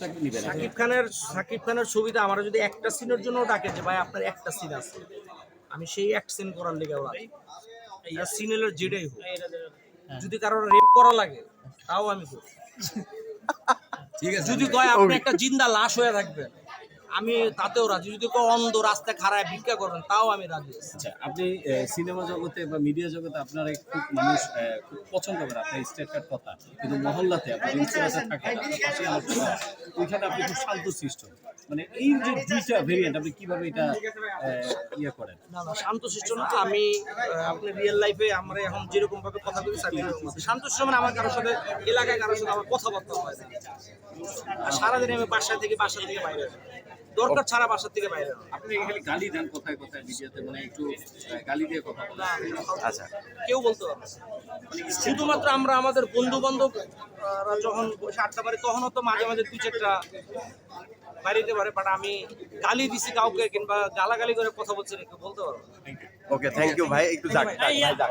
সাকিব খানের সাকিব খানের ছবিতে আমার যদি একটা সিনের জন্য ডাকে যে ভাই আপনার একটা সিন আছে। আমি সেই এক সিন করার লেগে ওরা সিনেলের যেটাই হোক। যদি কারোর রেপ করা লাগে তাও আমি করি ঠিক আছে যদি কয় আপনি একটা জিন্দা লাশ হয়ে থাকবেন। আমি তাতেও রাজি। যদি কেউ অন্ধ রাস্তায় খারায় ভিক্ষা করেন, তাও আমি রাজি। আচ্ছা আপনি সিনেমা জগতে বা মিডিয়া জগতে আপনার খুব মানুষ খুব পছন্দ করে আপনার স্টেটটার কথা। কিন্তু মহল্লাতে আপনার ইনফ্লুয়েন্সে থাকে ওইখানে আপনি খুব শান্ত সৃষ্ট। মানে এই যে দুইটা ভেরিয়েন্ট আপনি কীভাবে এটা ইয়ে করেন? না না না আমি আপনি রিয়েল লাইফে আমরা এখন যেরকম ভাবে কথা বলি মানে আমার কারোর সাথে এলাকায় কারোর সাথে আমার কথাবার্তা হয় না। আর সারাদিন আমি বাসা থেকে বাসা থেকে বাইরে দরকার ছাড়া বাসা থেকে বাইরে আপনি খালি গালি দেন কোথায় কোথায় মিডিয়াতে? মানে একটু গালি দিয়ে কথা বলেন। আচ্ছা। কেউ বলতে পারবে। শুধুমাত্র আমরা আমাদের বন্ধু বান্ধব যখন বসে আড্ডা পারি তখনও তো মাঝে মাঝে দু চারটা বাড়িতে পারে বাট আমি গালি দিছি কাউকে কিংবা গালাগালি করে কথা বলছি একটু কেউ বলতে পারব ওকে থ্যাংক ইউ ভাই। একটু যাক যাক, ভাই যাক।